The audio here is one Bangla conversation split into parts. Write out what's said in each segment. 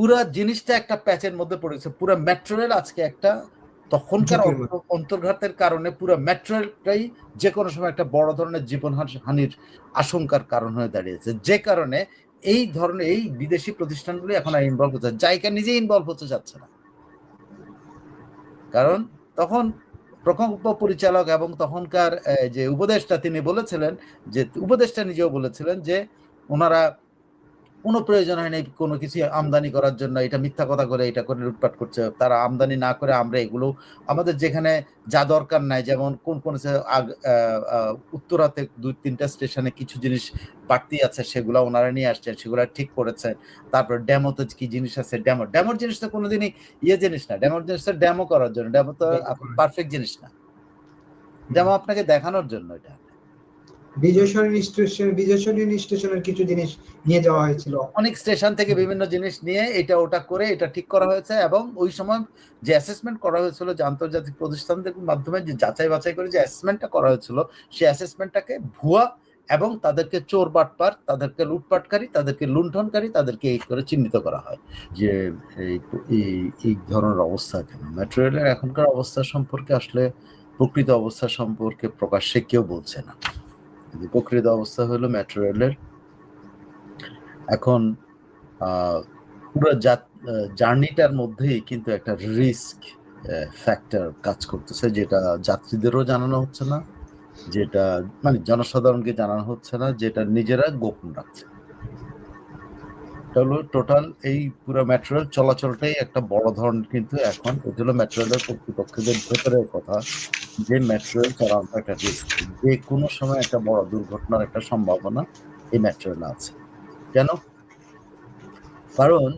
পুরা জিনিসটা একটা প্যাচের মধ্যে পড়েছে পুরো মেট্রো রেল আজকে একটা তখনকার অন্তর্ঘাতের কারণে পুরো মেট্রো রেলটাই যে কোনো সময় একটা বড় ধরনের জীবন হানির আশঙ্কার কারণ হয়ে দাঁড়িয়েছে। যে কারণে এই ধরনের এই বিদেশি প্রতিষ্ঠানগুলি এখন আর ইনভলভ হচ্ছে জায়গা নিজে ইনভলভ হতে যাচ্ছে না। কারণ তখন প্রকল্প পরিচালক এবং তখনকার যে উপদেষ্টা তিনি বলেছিলেন যে উপদেষ্টা নিজেও বলেছিলেন যে ওনারা কোনো প্রয়োজন হয় নাই কোনো কিছু আমদানি করার জন্য এটা মিথ্যা কথা করে এটা করে লুটপাট করছে। তারা আমদানি না করে আমরা এগুলো আমাদের যেখানে যা দরকার নাই যেমন কোন কোন উত্তরাতে দুই তিনটা স্টেশনে কিছু জিনিস বাড়তি আছে সেগুলো ওনারা নিয়ে আসছেন সেগুলো ঠিক করেছেন তারপর ড্যামোতে কি জিনিস আছে? ড্যামো ড্যামোর জিনিস তো কোনোদিনই ইয়ে জিনিস না ড্যামোর জিনিস তো ড্যামো করার জন্য ড্যামো তো পারফেক্ট জিনিস না। ড্যামো আপনাকে দেখানোর জন্য এটা। বিজয় সরণি স্টেশন বিজয় সরণি স্টেশনের কিছু জিনিস নিয়ে যাওয়া হয়েছিল। অনেক স্টেশন থেকে বিভিন্ন জিনিস নিয়ে এটা ওটা করে এটা ঠিক করা হয়েছে এবং ওই সময় যে অ্যাসেসমেন্ট করা হয়েছিল যে আন্তর্জাতিক প্রতিষ্ঠানদের মাধ্যমে যে যাচাই বাছাই করে যে অ্যাসেসমেন্টটা করা হয়েছিল, সেই অ্যাসেসমেন্টটাকে ভুয়া এবং তাদেরকে চোর বাটপার, তাদেরকে লুটপাটকারী, তাদেরকে লুণ্ঠনকারী, তাদেরকে এই করে চিহ্নিত করা হয়। যে এই এই- ধরনের অবস্থা কেন? মেট্রো রেলের এখনকার অবস্থা সম্পর্কে আসলে প্রকৃত অবস্থা সম্পর্কে প্রকাশ্যে কেউ বলছে না। প্রকৃত অবস্থা হলো মেট্রো রেলের এখন পুরো জার্নিটার মধ্যেই কিন্তু একটা রিস্ক ফ্যাক্টর কাজ করতেছে, যেটা যাত্রীদেরও জানানো হচ্ছে না, যেটা মানে জনসাধারণকে জানানো হচ্ছে না, যেটা নিজেরা গোপন রাখছে। এটা হলো টোটাল এই পুরো মেট্রো চলাচলটাই একটা বড় ধরনের কিন্তু এখন। এটা হলো মেট্রো কর্তৃপক্ষদের ভেতরের কথা, যে মেট্রো রেল একটা রিস্ক যে কোনো সময় একটা বড় দুর্ঘটনার একটা সম্ভাবনা এই মেট্রো রেলে আছে। কেন? কারণ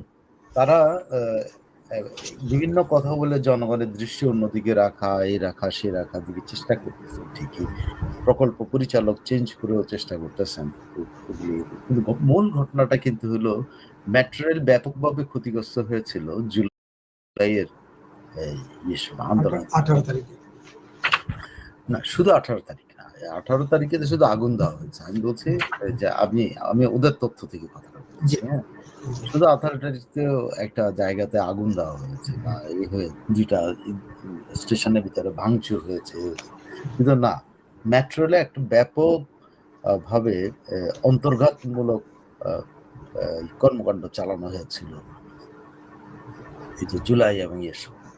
তারা বিভিন্ন কথা বলে জনগণের দৃষ্টি অন্যদিকে রাখা এই রাখা সে রাখা দিকে চেষ্টা করতেছে। ঠিকই। প্রকল্প পরিচালক চেঞ্জ করেও চেষ্টা করতেছেন। কিন্তু মূল ঘটনাটা কিন্তু হলো মেট্রো রেল ব্যাপকভাবে ক্ষতিগ্রস্ত হয়েছিল জুলাইয়ের ইয়ে আন্দোলন। আঠারো তারিখে। না শুধু আঠারো তারিখ না আঠারো তারিখে শুধু আগুন দেওয়া হয়েছে। আমি বলছি যে আমি আমি ওদের তথ্য থেকে কথা শুধু আঠারো একটা জায়গাতে আগুন দেওয়া হয়েছে বা এই হয়ে দুইটা স্টেশনের ভিতরে ভাঙচুর হয়েছে। কিন্তু না মেট্রো একটা ব্যাপক ভাবে অন্তর্ঘাতমূলক কর্মকাণ্ড চালানো হয়েছিল। এই যে জুলাই এবং সময়।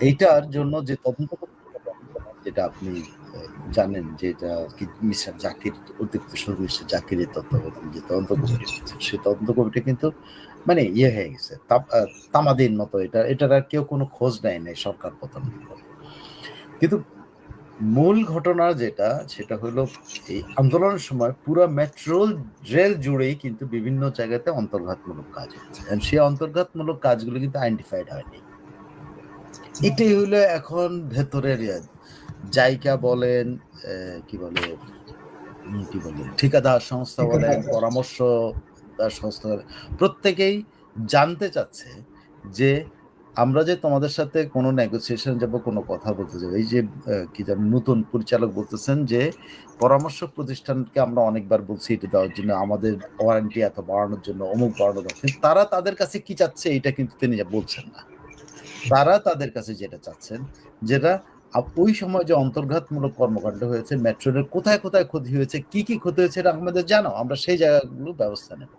এইটার জন্য যে তদন্ত যেটা আপনি জানেন যে এটা মিস্টার জাকির অতিরিক্ত মিস্টার জাকিরের তত্ত্বাবধানে যে তদন্ত কমিটি সেই তদন্ত কমিটি কিন্তু মানে ইয়ে হয়ে গেছে তামাদির মতো এটা এটার আর কেউ কোনো খোঁজ নেয় নাই সরকার পতন কিন্তু মূল ঘটনা যেটা সেটা হলো এই আন্দোলনের সময় পুরো মেট্রো রেল জুড়েই কিন্তু বিভিন্ন জায়গাতে অন্তর্ঘাতমূলক কাজ হয়েছে সেই অন্তর্ঘাতমূলক কাজগুলো কিন্তু আইডেন্টিফাইড হয়নি। এটাই হলো এখন ভেতরের ইয়ে। জায়গা বলেন কি বলে কি বলে ঠিকাদার সংস্থা বলেন পরামর্শ সংস্থা প্রত্যেকেই জানতে চাচ্ছে যে আমরা যে তোমাদের সাথে কোনো নেগোসিয়েশন যাব কোনো কথা বলতে যাব এই যে কি নতুন পরিচালক বলতেছেন যে পরামর্শ প্রতিষ্ঠানকে আমরা অনেকবার বলছি এটা দেওয়ার জন্য আমাদের ওয়ারেন্টি এত বাড়ানোর জন্য অমুক বাড়ানো দরকার তারা তাদের কাছে কি চাচ্ছে এটা কিন্তু তিনি বলছেন না। তারা তাদের কাছে যেটা চাচ্ছেন যেটা ওই সময় যে অন্তর্ঘাতমূলক কর্মকাণ্ড হয়েছে মেট্রো রেল কোথায় কোথায় ক্ষতি হয়েছে কি কি ক্ষতি হয়েছে এটা আমাদের জানো? আমরা সেই জায়গাগুলো ব্যবস্থা নেব।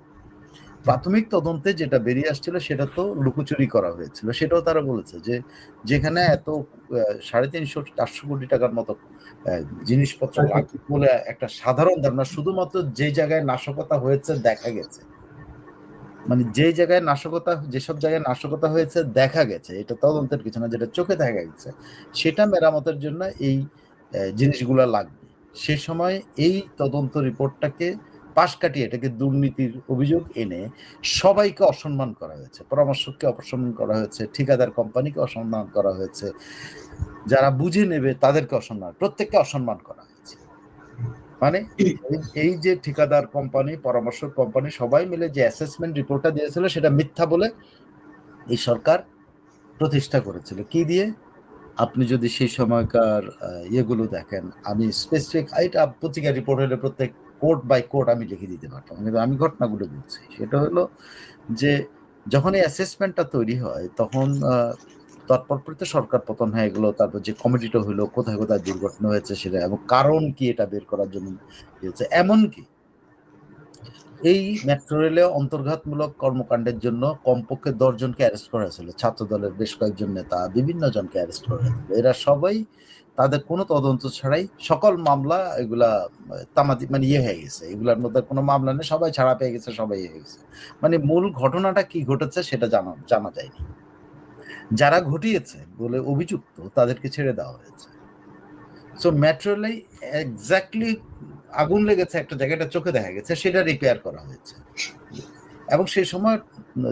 প্রাথমিক তদন্তে যেটা বেরিয়ে আসছিল সেটা তো লুকোচুরি করা হয়েছিল। সেটাও তারা বলেছে যে যেখানে এত সাড়ে তিনশো চারশো কোটি টাকার মতো জিনিসপত্র বলে একটা সাধারণ ধারণা শুধুমাত্র যে জায়গায় নাশকতা হয়েছে দেখা গেছে। মানে যে জায়গায় নাশকতা, যেসব জায়গায় নাশকতা হয়েছে, দেখা গেছে। এটা তদন্তের কিছু না যেটা চোখে দেখা গেছে, সেটা মেরামতের জন্য এই জিনিসগুলো লাগবে। সে সময় এই তদন্ত রিপোর্টটাকে পাশ কাটিয়ে এটাকে দুর্নীতির অভিযোগ এনে সবাইকে অসম্মান করা হয়েছে। পরামর্শককে অপসম্মান করা হয়েছে, ঠিকাদার কোম্পানিকে অসম্মান করা হয়েছে। যারা বুঝে নেবে তাদেরকে অসম্মান, প্রত্যেককে অসম্মান করা। মানে এই- যে ঠিকাদার কোম্পানি পরামর্শ কোম্পানি সবাই মিলে যে অ্যাসেসমেন্ট রিপোর্টটা দিয়েছিল সেটা মিথ্যা বলে এই সরকার প্রতিষ্ঠা করেছিল। কি দিয়ে? আপনি যদি সেই সময়কার ইয়েগুলো দেখেন আমি স্পেসিফিক এটা পত্রিকা রিপোর্ট হলে প্রত্যেক কোর্ট বাই কোর্ট আমি লিখে দিতে পারতাম। কিন্তু আমি ঘটনাগুলো বলছি। সেটা হলো যে যখন এই অ্যাসেসমেন্টটা তৈরি হয় তখন আহ, তৎপরপরই তো সরকার পতন হয়ে গেলো তারপর যে কমিটিটা হলো কোথায় কোথায় দুর্ঘটনা হয়েছে সেটা এবং কারণ কি এটা বের করার জন্য হয়েছে এমনকি এই মেট্রো রেলে অন্তর্ঘাতমূলক কর্মকাণ্ডের জন্য কমপক্ষে দশজনকে অ্যারেস্ট করা হয়েছিল। ছাত্র দলের বেশ কয়েকজন নেতা বিভিন্ন জনকে অ্যারেস্ট করা হয়েছিল। এরা সবাই তাদের কোনো তদন্ত ছাড়াই সকল মামলা এগুলা তামাদি মানে ইয়ে হয়ে গেছে। এগুলার মধ্যে কোনো মামলা নেই সবাই ছাড়া পেয়ে গেছে সবাই ইয়ে হয়ে গেছে। মানে মূল ঘটনাটা কি ঘটেছে সেটা জানা জানা যায়নি। যারা ঘটিয়েছে বলে অভিযুক্ত তাদেরকে ছেড়ে দেওয়া হয়েছে। সো মেট্রোলে এক্স্যাক্টলি আগুন লেগেছে একটা জায়গাটা চোখে দেখা গেছে, সেটা রিপেয়ার করা হয়েছে। এবং সেই সময়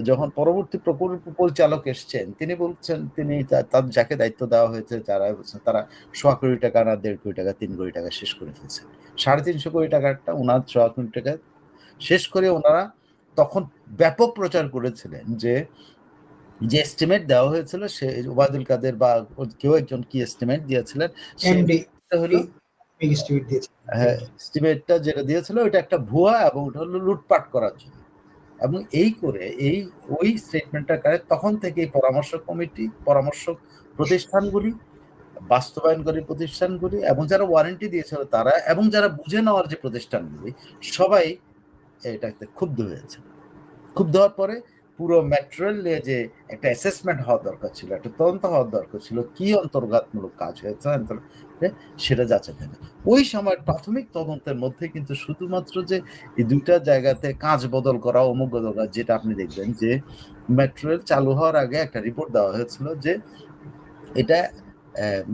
যখন পরবর্তী প্রকল্প পরিচালক এসছেন, তিনি বলছেন, তিনি তার যাকে দায়িত্ব দেওয়া হয়েছে যারা তারা সোয়া কোটি টাকা, না দেড় কোটি টাকা, তিন কোটি টাকা শেষ করে ফেলছেন। সাড়ে তিনশো কোটি টাকাটা ওনার সোয়া কোটি টাকা শেষ করে ওনারা তখন ব্যাপক প্রচার করেছিলেন যে যে এস্টিমেট দেওয়া হয়েছিল সে ওবায়দুল কাদের বা কেউ একজন কি এস্টিমেট দিয়েছিলেন হলো হ্যাঁ এস্টিমেটটা যেটা দিয়েছিল ওটা একটা ভুয়া এবং ওটা হলো লুটপাট করার জন্য। এবং এই করে এই ওই স্টেটমেন্টটার কারণে তখন থেকে পরামর্শ কমিটি পরামর্শক প্রতিষ্ঠানগুলি বাস্তবায়নকারী প্রতিষ্ঠানগুলি এবং যারা ওয়ারেন্টি দিয়েছিল তারা এবং যারা বুঝে নেওয়ার যে প্রতিষ্ঠানগুলি সবাই এটাতে ক্ষুব্ধ হয়েছে। ক্ষুব্ধ হওয়ার পরে পুরো ম্যাটেরিয়াল নিয়ে যে একটা অ্যাসেসমেন্ট হওয়া দরকার ছিল, একটা তদন্ত হওয়ার দরকার ছিল, কি অন্তর্ঘাতমূলক কাজ হয়েছে সেটা যাচাই করে। ওই সময় প্রাথমিক তদন্তের মধ্যে কিন্তু শুধুমাত্র যে এই দুইটা জায়গাতে কাজ বদল করা, অমুক বদল করা, যেটা আপনি দেখবেন যে মেট্রো রেল চালু হওয়ার আগে একটা রিপোর্ট দেওয়া হয়েছিল যে এটা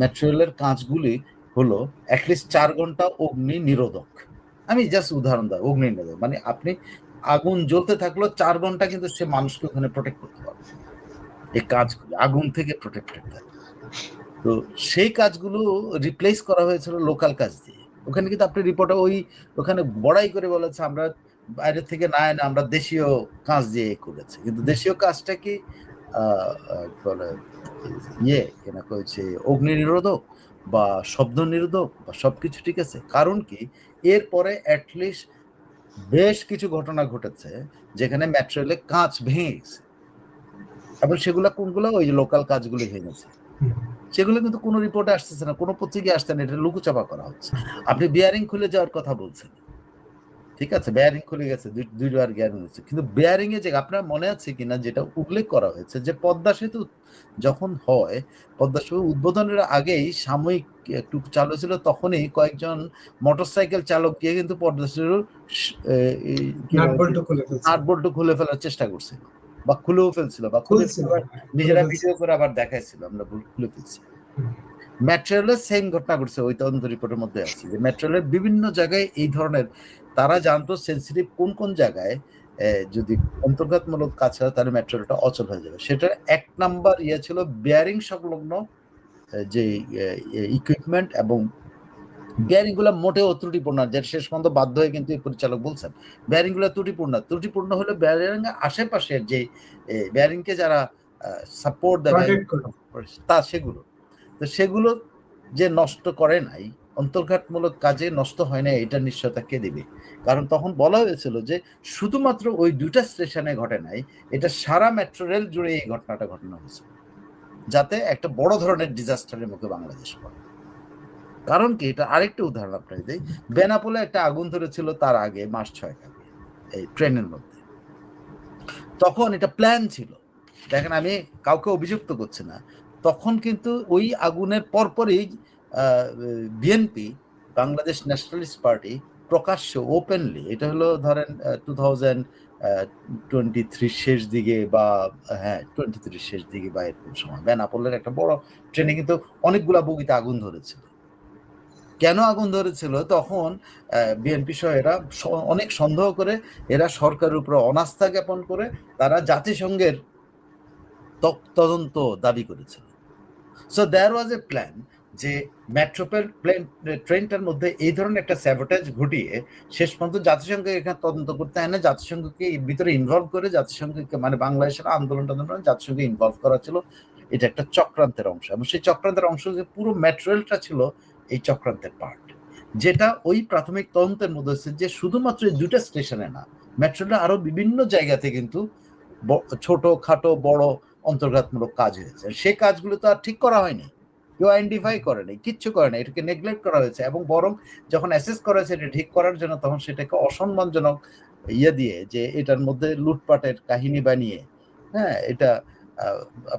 মেট্রো রেলের কাজগুলি হলো অ্যাটলিস্ট চার ঘণ্টা অগ্নি নিরোধক। আমি জাস্ট উদাহরণ দেয় অগ্নি নিরোধক। মানে আপনি আগুন জ্বলতে থাকলেও চার ঘণ্টা কিন্তু সে মানুষকে ওখানে প্রোটেক্ট করতে পারবে এই কাজগুলো, আগুন থেকে প্রোটেক্টেড থাকে তো সেই কাজগুলো রিপ্লেস করা হয়েছিল লোকাল কাজ দিয়ে। ওখানে কিন্তু আপনি রিপোর্টে ওই, ওখানে বড়াই করে বলেছে, আমরা বাইরে থেকে না এনে আমরা দেশীয় কাজ দিয়ে করেছি। কিন্তু দেশীয় কাজটা কি বলে ইয়ে কেনা কয়েছে অগ্নি নিরোধক বা শব্দ নিরোধক বা সব কিছু ঠিক আছে। কারণ কি, এরপরে অ্যাটলিস্ট বেশ কিছু ঘটনা ঘটেছে যেখানে ম্যাট্রেলে কাঁচ ভেঙে গেছে। এবং সেগুলো কোনগুলো? ওই লোকাল কাজগুলো ভেঙেছে সেগুলো কিন্তু কোনো রিপোর্টে আসতেছে না, কোনো পত্রিকায় আসতে না, এটা লুকুচাপা করা হচ্ছে। আপনি বিয়ারিং খুলে যাওয়ার কথা বলছেন। ঠিক আছে বেয়ারিং খুলে গেছে দুইবার বেয়ারিং হচ্ছে কিন্তু বেয়ারিং এ যে আপনার মনে আছে কিনা যেটা উল্লেখ করা হয়েছে যে পদ্মা সেতু যখন হয় পদ্মা সেতু উদ্বোধনের আগেই সাময়িক একটু চালু ছিল তখনই কয়েকজন মোটরসাইকেল চালক গিয়ে কিন্তু পদ্মা সেতুর স- এ, এই কি নাট বলে, বল্টু খুলে ফেলার চেষ্টা করছিল বা খুলেও ফেলছিল বা খুলে খুলছিল। নিজেরা ভিডিও করে আবার দেখাইছিল আমরা খুলে ফেলছি। হুম। ম্যাটেরিয়ালের সেম ঘটনা ঘটছে ওই তদন্ত রিপোর্টের মধ্যে আছে যে ম্যাটেরিয়ালের বিভিন্ন জায়গায় এই ধরনের তারা জানতো সেন্সিটিভ কোন কোন জায়গায় যদি অন্তর্ঘাতমূলক কাজ হয় তাহলে ম্যাটেরিয়ালটা অচল হয়ে যাবে। সেটার এক নাম্বার ইয়ে ছিল বেয়ারিং সংলগ্ন যে ইকুইপমেন্ট এবং বেয়ারিংগুলো মোটেও ত্রুটিপূর্ণ যেটা শেষ পর্যন্ত বাধ্য হয়ে কিন্তু এই পরিচালক বলছেন বেয়ারিংগুলো ত্রুটিপূর্ণ ত্রুটিপূর্ণ হলে বেয়ারিং আশেপাশের যে বেয়ারিং কে যারা সাপোর্ট দেবে তা সেগুলো। তো সেগুলো যে নষ্ট করে নাই অন্তর্ঘাতমূলক কাজে নষ্ট হয় না, এটা নিশ্চয়তা কে দিবে? কারণ তখন বলা হয়েছিল যে শুধুমাত্র ওই দুইটা স্টেশনে ঘটে নাই, এটা সারা মেট্রো রেল জুড়ে এই ঘটনাটা ঘটনা হয়েছে। যাতে একটা বড় ধরনের ডিজাস্টারের মুখে বাংলাদেশ পড়ে। কারণ কি? এটা আরেকটা উদাহরণ আপনাকে দিই। বেনাপোলে একটা আগুন ধরেছিল তার আগে, মাস ছয় আগে, এই ট্রেনের মধ্যে। তখন এটা প্ল্যান ছিল। দেখেন আমি কাউকে অভিযুক্ত করছি না। তখন কিন্তু ওই আগুনের পরপরই বিএনপি বাংলাদেশ ন্যাশনালিস্ট পার্টি, প্রকাশ্য ওপেনলি এটা হলো ধরেন টু থাউজেন্ড টোয়েন্টি থ্রি শেষ দিকে বা হ্যাঁ টোয়েন্টি থ্রি শেষ দিকে বা এরকম সময়। বেনাপোলের একটা বড় ট্রেনে কিন্তু অনেকগুলা বগিতে আগুন ধরেছিল। কেন আগুন ধরেছিল? তখন বিএনপি সহ এরা অনেক সন্দেহ করে, এরা সরকারের উপরে অনাস্থা জ্ঞাপন করে, তারা জাতিসংঘের তদন্ত দাবি করেছিল। So there was a plan যে মেট্রোপেল প্লেন, ট্রেনটার মধ্যে এই ধরনের একটা স্যাবোটেজ ঘটিয়ে শেষ পর্যন্ত জাতিসংঘকে এখানে তদন্ত করতে হয় না। জাতিসংঘকে ভিতরে ইনভলভ করে জাতিসংঘকে মানে বাংলাদেশের আন্দোলন টান্দোলন জাতিসংঘে ইনভলভ করা ছিল। এটা একটা চক্রান্তের অংশ। এবং সেই চক্রান্তের অংশ যে পুরো ম্যাটেরিয়ালটা ছিল, এই চক্রান্তের পার্ট যেটা ওই প্রাথমিক তদন্তের মধ্যে হচ্ছে যে শুধুমাত্র এই দুটা স্টেশনে না, মেট্রোটা আরও বিভিন্ন জায়গাতে কিন্তু ছোট, খাটো, বড় অন্তর্ঘাতমূলক কাজ হয়েছে। সেই কাজগুলো তো আর ঠিক করা হয়নি। কেউ আইডেন্টিফাই করেনি কিচ্ছু করে না এটাকে নেগলেক্ট করা হয়েছে এবং বরং যখন অ্যাসেস করা হয়েছে এটা ঠিক করার জন্য তখন সেটাকে অসম্মানজনক ইয়ে দিয়ে যে এটার মধ্যে লুটপাটের কাহিনী বানিয়ে হ্যাঁ এটা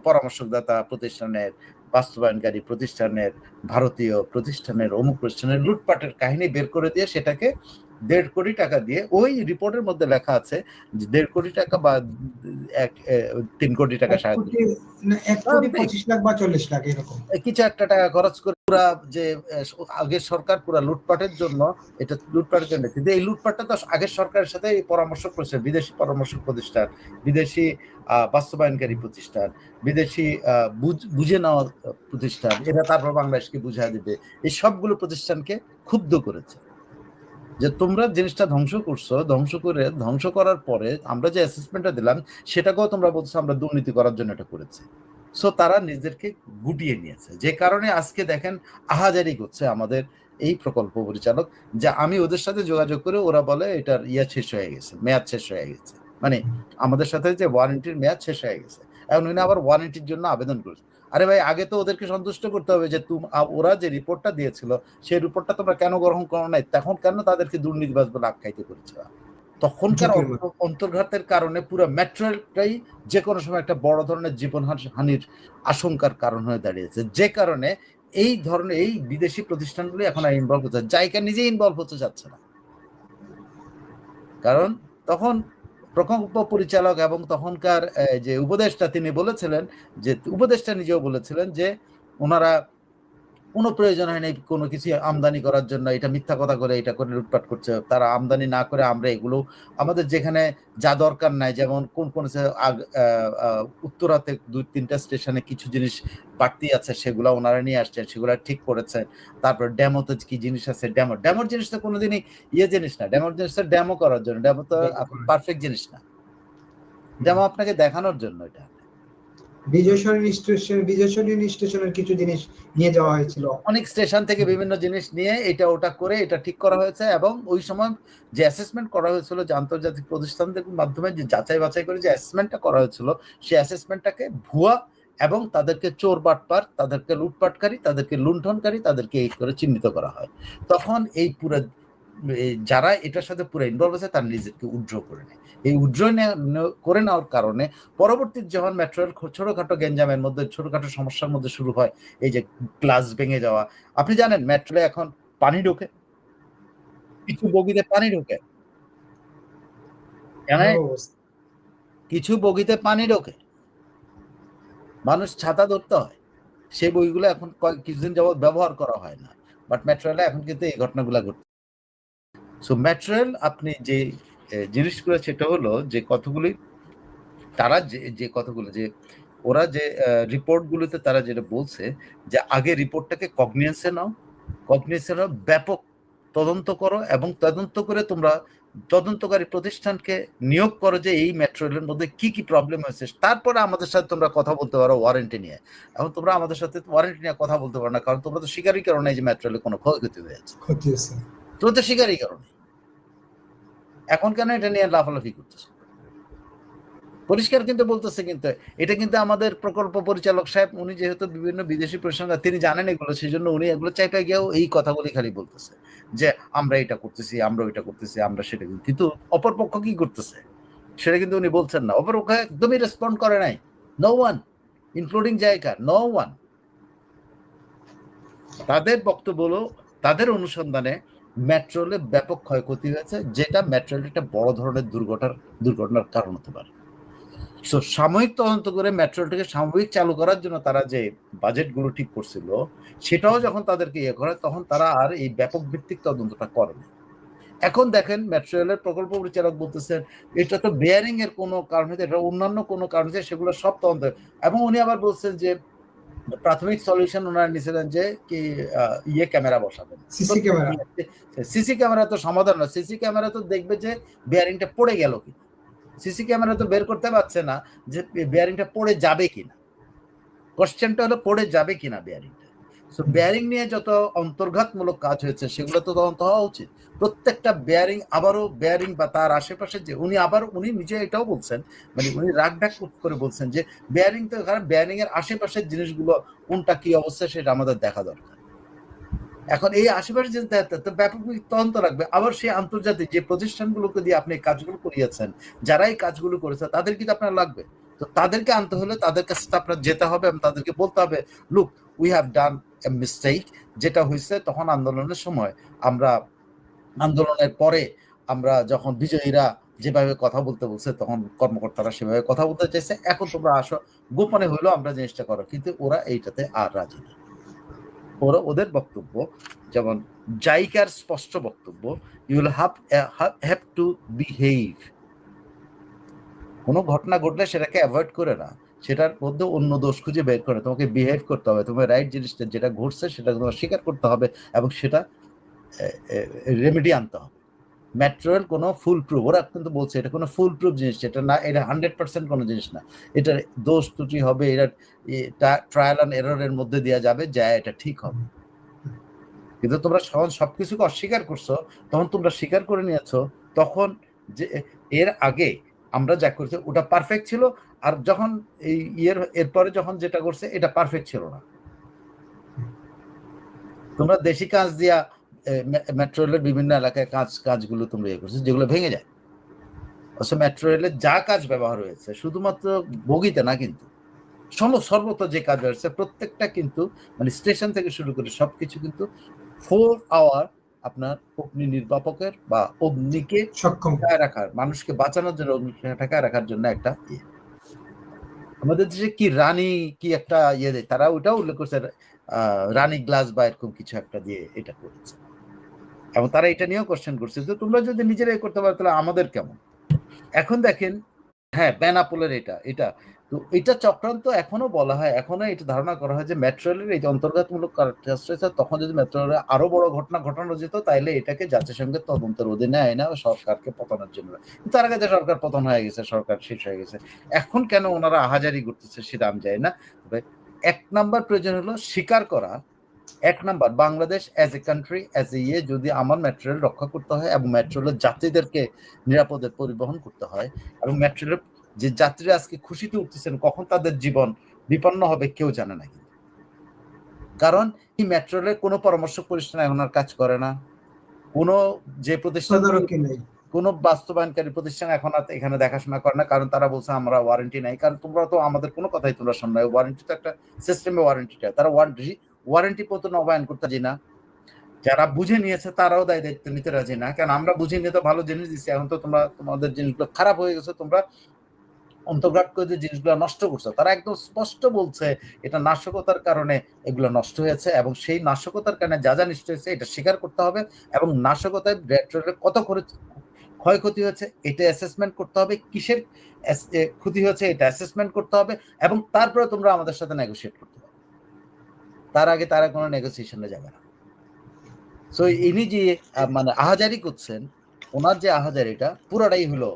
পরামর্শদাতা প্রতিষ্ঠানের, বাস্তবায়নকারী প্রতিষ্ঠানের, ভারতীয় প্রতিষ্ঠানের, অমুক প্রতিষ্ঠানের লুটপাটের কাহিনী বের করে দিয়ে সেটাকে দেড় কোটি টাকা দিয়ে ওই রিপোর্টের মধ্যে লেখা আছে দেড় কোটি টাকা বা এক তিন কোটি টাকা সাহায্য কোটি না, এক কোটি ঠিক। পঁচিশ লাখ বা চল্লিশ লাখ এরকম কিছু একটা টাকা খরচ করে পুরা যে আগের সরকার পুরা লুটপাটের জন্য এটা লুটপাটের জন্য কিন্তু এই লুটপাটটা তো আগের সরকারের সাথে পরামর্শ করেছে বিদেশি পরামর্শ প্রতিষ্ঠান বিদেশি আহ, বাস্তবায়নকারী প্রতিষ্ঠান বিদেশি আহ, বুঝ- বুঝে নেওয়া প্রতিষ্ঠান এটা তারপর বাংলাদেশকে বুঝা দিবে এই সবগুলো প্রতিষ্ঠানকে ক্ষুব্ধ করেছে যে তোমরা জিনিসটা ধ্বংস করছ, ধ্বংস করে, ধ্বংস করার পরে আমরা যে অ্যাসেসমেন্টটা দিলাম, সেটাকেও তোমরা বলছো আমরা দুর্নীতি করার জন্য এটা করেছি। সো তারা নিজেদেরকে গুটিয়ে নিয়েছে। যে কারণে আজকে দেখেন আহাজারি করছে আমাদের এই প্রকল্প পরিচালক, যে আমি ওদের সাথে যোগাযোগ করে ওরা বলে এটার ইয়া শেষ হয়ে গেছে, মেয়াদ শেষ হয়ে গেছে। মানে আমাদের সাথে যে ওয়ারেন্টির মেয়াদ শেষ হয়ে গেছে। এখন উনি আবার ওয়ারেন্টির জন্য আবেদন করেছে। আরে ভাই আগে তো ওদেরকে সন্তুষ্ট করতে হবে যে তুম ওরা যে রিপোর্টটা দিয়েছিল সেই রিপোর্টটা তোমরা কেন গ্রহণ করো নাই? তখন কেন তাদেরকে দুর্নীতিবাজ বলে আখ্যায়িত করেছে? তখনকার অন্তর্ঘাতের কারণে পুরো ম্যাটেরিয়ালটাই যে কোনো সময় একটা বড় ধরনের জীবন হানি- হানির আশঙ্কার কারণ হয়ে দাঁড়িয়েছে। যে কারণে এই ধরনের এই বিদেশি প্রতিষ্ঠানগুলি এখন আর ইনভলভ হচ্ছে জায়গা নিজে ইনভলভ হতে যাচ্ছে না। কারণ তখন প্রকল্প পরিচালক এবং তখনকার যে উপদেষ্টা তিনি বলেছিলেন যে উপদেষ্টা নিজেও বলেছিলেন যে ওনারা কোনো প্রয়োজন হয় নাই কোনো কিছু আমদানি করার জন্য এটা মিথ্যা কথা করে এটা করে লুটপাট করছে। তারা আমদানি না করে আমরা এগুলো আমাদের যেখানে যা দরকার নাই যেমন কোন কোন উত্তরাতে দুই তিনটা স্টেশনে কিছু জিনিস বাড়তি আছে সেগুলো ওনারা নিয়ে আসছেন সেগুলো ঠিক করেছেন তারপর ড্যামোতে কি জিনিস আছে? ড্যামো ড্যামোর জিনিস তো কোনোদিনই ইয়ে জিনিস না ড্যামোর জিনিস তো ড্যামো করার জন্য ড্যামো তো পারফেক্ট জিনিস না। ড্যামো আপনাকে দেখানোর জন্য এটা। বিজয় সরণি স্টেশন বিজয় সরণি স্টেশনের কিছু জিনিস নিয়ে যাওয়া হয়েছিল। অনেক স্টেশন থেকে বিভিন্ন জিনিস নিয়ে এটা ওটা করে এটা ঠিক করা হয়েছে এবং ওই সময় যে অ্যাসেসমেন্ট করা হয়েছিল যে আন্তর্জাতিক প্রতিষ্ঠানদের মাধ্যমে যে যাচাই বাছাই করে যে অ্যাসেসমেন্টটা করা হয়েছিল, সেই অ্যাসেসমেন্টটাকে ভুয়া এবং তাদেরকে চোর বাটপার, তাদেরকে লুটপাটকারী, তাদেরকে লুণ্ঠনকারী, তাদেরকে এই করে চিহ্নিত করা হয়। তখন এই পুরো যারা এটার সাথে পুরো ইনভলভ আছে তারা নিজেকে উড্র করে নেয়। এই উড্র করে নেওয়ার কারণে পরবর্তী যখন মেট্রোর ছোটখাটো গেঞ্জামের মধ্যে ছোটখাটো সমস্যার মধ্যে শুরু হয় এই যে গ্লাস ভেঙে যাওয়া আপনি জানেন মেট্রোলে এখন পানি ঢোকে। কিছু বগিতে পানি ঢোকে। কিছু বগিতে পানি ঢোকে। মানুষ ছাতা ধরতে হয়। সেই বইগুলো এখন কয়েক কিছুদিন যাবত ব্যবহার করা হয় না। বাট ম্যাটেরিয়ালে এখন কিন্তু এই ঘটনাগুলো ঘটছে। সো ম্যাটেরিয়াল আপনি যে জিনিসগুলো সেটা হলো যে কতগুলি তারা যে যে কথাগুলো, যে ওরা যে রিপোর্টগুলোতে তারা যেটা বলছে যে আগে রিপোর্টটাকে কগনিয়েন্সে নাও কগনিয়েন্সে নাও, ব্যাপক তদন্ত করো এবং তদন্ত করে তোমরা তদন্তকারী প্রতিষ্ঠানকে নিয়োগ করো যে এই ম্যাটেরিয়ালের মধ্যে কি কি প্রবলেম হয়েছে। তারপরে আমাদের সাথে তোমরা কথা বলতে পারো ওয়ারেন্টি নিয়ে। এখন তোমরা আমাদের সাথে ওয়ারেন্টি নিয়ে কথা বলতে পারো না, কারণ তোমরা তো স্বীকারই করো না যে ম্যাটেরিয়ালে কোনো ক্ষয়ক্ষতি হয়েছে। তোমরা তো স্বীকারই করো। এখন কেন এটা নিয়ে লাফালাফি করতেছো? পরিষ্কার কিন্তু বলতেছে কিন্তু, এটা কিন্তু আমাদের প্রকল্প পরিচালক সাহেব, উনি যেহেতু বিভিন্ন বিদেশি প্রতিষ্ঠান তিনি জানেন এগুলো সেই জন্য উনি এগুলো চাইতে গিয়েও এই কথাগুলি খালি বলতেছে, যে আমরা এটা করতেছি, আমরা ওইটা করতেছি, আমরা সেটা। কিন্তু অপরপক্ষ কি করতেছে? সেটা কিন্তু উনি বলছেন না। অপরপক্ষ একদমই রেসপন্ড করে নাই। নো ওয়ান ইনক্লুডিং জায়গা নো ওয়ান তাদের বক্তব্য তাদের অনুসন্ধানে মেট্রোলে ব্যাপক ক্ষয়ক্ষতি হয়েছে, যেটা মেট্রোলে একটা বড় ধরনের দুর্ঘটনার দুর্ঘটনার কারণ হতে পারে। সো সাময়িক তদন্ত করে মেট্রোলটাকে সাময়িক চালু করার জন্য তারা যে বাজেটগুলো ঠিক করছিল, সেটাও যখন তাদেরকে ইয়ে করে, তখন তারা আর এই ব্যাপক ভিত্তিক তদন্তটা করেনি। এখন দেখেন মেট্রো রেলের প্রকল্প পরিচালক বলতেছেন, এটা তো বেয়ারিং এর কোনো কারণ হতে এটা অন্যান্য কোনো কারণ হতে সেগুলো সব তদন্ত। এবং উনি আবার বলছেন যে প্রাথমিক সলিউশন ওনারা নিয়েছিলেন যে কি ইয়ে ক্যামেরা বসাবেন। সিসি ক্যামেরা সিসি ক্যামেরা তো সমাধান না সিসি ক্যামেরা তো দেখবে যে বিয়ারিংটা পড়ে গেল কি? সিসি ক্যামেরা তো বের করতে পারছে না যে বিয়ারিংটা পড়ে যাবে কিনা। কোশ্চেনটা হলো পড়ে যাবে কিনা বেয়ারিংটা সো বেয়ারিং নিয়ে যত অন্তর্ঘাতমূলক কাজ হয়েছে, সেগুলো তো তদন্ত হওয়া উচিত। প্রত্যেকটা বেয়ারিং আবারও বেয়ারিং বা তার আশেপাশে যে, উনি আবার, উনি নিজে এটাও বলছেন মানে উনি রাগ ডাক করে বলছেন যে বেয়ারিং তো কারণ বেয়ারিং এর আশেপাশের জিনিসগুলো কোনটা কি অবস্থা সেটা আমাদের দেখা দরকার। এখন এই আশেপাশে যে, তো ব্যাপক তদন্ত রাখবে আবার সেই আন্তর্জাতিক যে প্রতিষ্ঠানগুলোকে দিয়ে আপনি কাজগুলো করিয়েছেন যারা এই কাজগুলো করেছে, তাদের কিন্তু আপনার লাগবে? তো তাদেরকে আনতে হলে তাদের কাছে আপনার যেতে হবে এবং তাদেরকে বলতে হবে look we have done mistake যেটা হয়েছে তখন আন্দোলনের সময়। আমরা আন্দোলনের পরে আমরা যখন বিজয়ীরা যেভাবে কথা বলতে বলছে, তখন কর্মকর্তারা সেভাবে কথা বলতে চাইছে। এখন তোমরা আসো, গোপনে হইল আমরা জিনিসটা করো। কিন্তু ওরা এইটাতে আর রাজি না। ওরা ওদের বক্তব্য, যেমন, জাইকার স্পষ্ট বক্তব্য you'll have have to behave কোনো ঘটনা ঘটলে সেটাকে অ্যাভয়েড করে না। সেটার মধ্যে অন্য দোষ খুঁজে বের করে। তোমাকে বিহেভ করতে হবে, তোমার রাইট জিনিসটা যেটা ঘটছে সেটা তোমার স্বীকার করতে হবে এবং সেটা রেমেডি আনতে হবে। ম্যাটেরিয়াল কোনো ফুল প্রুফ ওরা কিন্তু বলছে এটা কোনো ফুল প্রুফ জিনিস, এটা না, এটা হান্ড্রেড পার্সেন্ট কোনো জিনিস না। এটার দোষ ত্রুটি হবে এটা ট্রায়াল অ্যান্ড এররের মধ্যে দেওয়া যাবে, যা এটা ঠিক হবে। কিন্তু তোমরা সহজ সব সবকিছুকে অস্বীকার করছ, তখন তোমরা স্বীকার করে নিয়েছো, তখন যে, এর আগে আমরা যা করছি, ওটা পারফেক্ট ছিল। আর যখন এই ইয়ের, এরপরে যখন যেটা করছে, এটা পারফেক্ট ছিল না। তোমরা দেশি কাজ দিয়া মেট্রো রেলের বিভিন্ন এলাকায় কাজ কাজগুলো তোমরা ইয়ে করছ, যেগুলো ভেঙে যায়। অবশ্য মেট্রো রেলের যা কাজ ব্যবহার হয়েছে, শুধুমাত্র বগিতে না কিন্তু, সম, সর্বত্র যে কাজ হয়েছে, প্রত্যেকটা কিন্তু মানে স্টেশন থেকে শুরু করে সব কিছু কিন্তু ফোর আওয়ার আপনার অগ্নি নির্বাপকের বা অগ্নিকে সক্ষম রাখার মানুষকে বাঁচানোর জন্য অগ্নিকে ঠেকায় রাখার জন্য একটা ইয়ে। আমাদের দেশে কি রানী কি একটা ইয়ে দেয়? তারা ওটাও উল্লেখ করছে রানী গ্লাস বা এরকম কিছু একটা দিয়ে এটা করেছে। এবং তারা এটা নিয়েও কোশ্চেন করছে যে তোমরা যদি নিজেরাই করতে পারো তাহলে আমাদের কেমন? এখন দেখেন হ্যাঁ বেনাপোলের এটা এটা তো এটা চক্রান্ত এখনও বলা হয়, এখনও এটা ধারণা করা হয় যে মেট্রোলের এই যে অন্তর্ঘাতমূলক তখন যদি মেট্রোলে আরও বড় ঘটনা ঘটানো যেত, তাইলে এটাকে জাতিসংঘের তদন্তের অধীনে আয় না সরকারকে পতনের জন্য। তার আগে যে সরকার পতন হয়ে গেছে, সরকার শেষ হয়ে গেছে। এখন কেন ওনারা আহাজারি করতেছে সেটা আমি যাই না। তবে এক নাম্বার প্রয়োজন হলো স্বীকার করা। এক number, Bangladesh as a country as a ইয়ে যদি আমার মেট্রোরেল রক্ষা করতে হয় এবং মেট্রোরেলের যাত্রীদেরকে নিরাপদে পরিবহন করতে হয় এবং মেট্রোরেল যে যাত্রীরা আজকে খুশিতে উঠতেছেন কখন তাদের জীবন বিপন্ন হবে কেউ জানে না কিন্তু। কারণ এই মেট্রোরেলের কোনো পরামর্শ প্রতিষ্ঠান এখন আর কাজ করে না। কোনো যে প্রতিষ্ঠান কোন বাস্তবায়নকারী প্রতিষ্ঠান এখন আর এখানে দেখাশোনা করে না কারণ তারা বলছে আমরা ওয়ারেন্টি নাই। কারণ তোমরা তো আমাদের কোনো কথাই তোমরা শোন না। ওয়ারেন্টি তো একটা সিস্টেমে ওয়ারেন্টিটা তারা ওয়ারেন্টি ওয়ারেন্টি পত্র নবায়ন করতে রাজি না। যারা বুঝে নিয়েছে তারাও দায় দায়িত্ব নিতে রাজি না। কারণ আমরা বুঝে নিয়ে তো ভালো জিনিস দিচ্ছি এখন তো তোমরা তোমাদের জিনিসগুলো খারাপ হয়ে গেছে তোমরা অন্তর্ঘাত করে যে জিনিসগুলো নষ্ট করছে, তারা একদম স্পষ্ট বলছে এটা নাশকতার কারণে এগুলো নষ্ট হয়েছে এবং সেই নাশকতার কারণে যা যা নষ্ট হয়েছে এটা স্বীকার করতে হবে এবং নাশকতায় কত খরচ, ক্ষয়ক্ষতি হয়েছে এটা অ্যাসেসমেন্ট করতে হবে, কিসের ক্ষতি হয়েছে এটা অ্যাসেসমেন্ট করতে হবে এবং তারপরে তোমরা আমাদের সাথে নেগোসিয়েট করতে হবে তার আগে তারা কোনো নেগোসিয়েশনে যাবে না। সো ইনি যে মানে আহাজারি করছেন, ওনার যে আহাজারিটা পুরোটাই হলো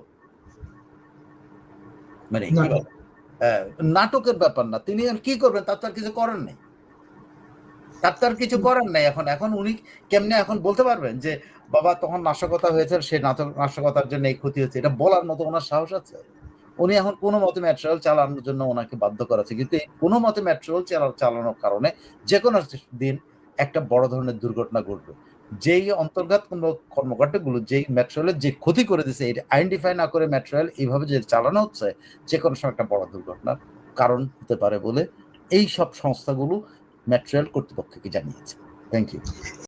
মানে নাটকের ব্যাপার না। তিনি আর কি করবেন তার তো আর কিছু করার নেই। তার তো আর কিছু করার নেই। এখন এখন উনি কেমনে এখন বলতে পারবেন যে বাবা তখন নাশকতা হয়েছে সে নাশকতার জন্য এই ক্ষতি হয়েছে এটা বলার মতো ওনার সাহস আছে। উনি এখন কোনো মতে ম্যাট্রিয়াল চালানোর জন্য ওনাকে বাধ্য করাচ্ছে কিন্তু এই কোনো মতে ম্যাট্রিয়াল চালানোর কারণে যে কোনো দিন একটা বড় ধরনের দুর্ঘটনা ঘটবে। যেই অন্তর্ঘাত কোনো কর্মকর্তাগুলো যেই ম্যাটেরিয়ালের যে ক্ষতি করে দিচ্ছে এটা আইডেন্টিফাই না করে ম্যাটেরিয়াল এইভাবে যে চালানো হচ্ছে, যে কোনো সময় একটা বড় দুর্ঘটনার কারণ হতে পারে বলে এই সব সংস্থাগুলো ম্যাটেরিয়াল কর্তৃপক্ষকে জানিয়েছে। Thank you